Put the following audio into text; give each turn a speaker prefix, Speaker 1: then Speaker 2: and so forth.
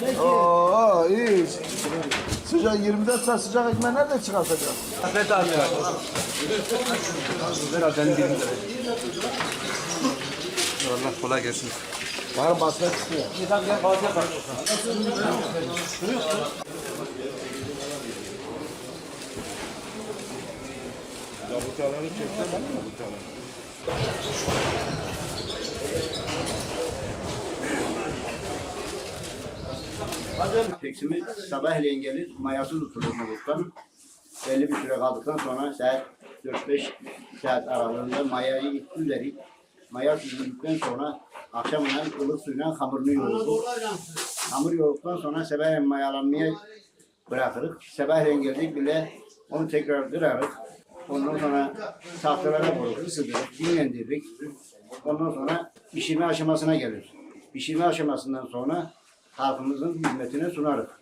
Speaker 1: geçtiydi?
Speaker 2: Oo iyi. Sıcak 24 saat sıcak ekmeği nerede çıkartacak?
Speaker 3: Ahmet abi ver. Abi benim birim de ver. Allah kolay gelsin.
Speaker 2: Var basmak istiyor.
Speaker 3: Bir dakika gel Fatih'e bak.
Speaker 4: Teksimi sabahleyin gelir, mayasız tutulur buluttan. Belli bir süre kaldıktan sonra saat 4-5 saat aralığında mayayı üzerik. Maya süzüldükten sonra akşamından ılık suyla hamurunu yoğururuz. Hamur yoğurduktan sonra sabahleyin mayalanmaya bırakırız. Sabahleyin geldik bile onu tekrar kırarız. Ondan sonra tahtalara vururuz, ısıtırız, dinlendiririz. Ondan sonra pişirme aşamasına gelir. Pişirme aşamasından sonra halkımızın hizmetine sunarız.